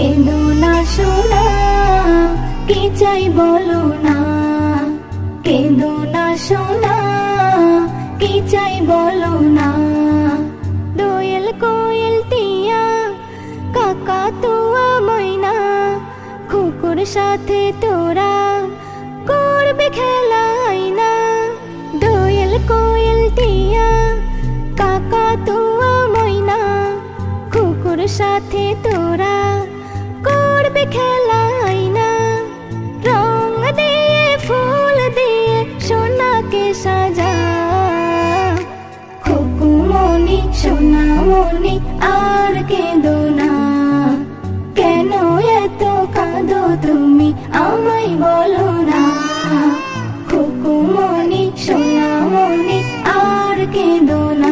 কেঁদো না সোনা কি চাই বলো না? কেঁদো না সোনা কি চাই বলো না? দোয়েল কোয়েল টিয়া, কাকা তুয়া ময়না কুকুর সাথে তোরা করবে খেলাই না দোয়েল কোয়েল টিয়া, কাকা তুয়া ময়না কুকুর সাথে তোরা বলো না। খুকুমনি সোনামনি আর কেঁদো না।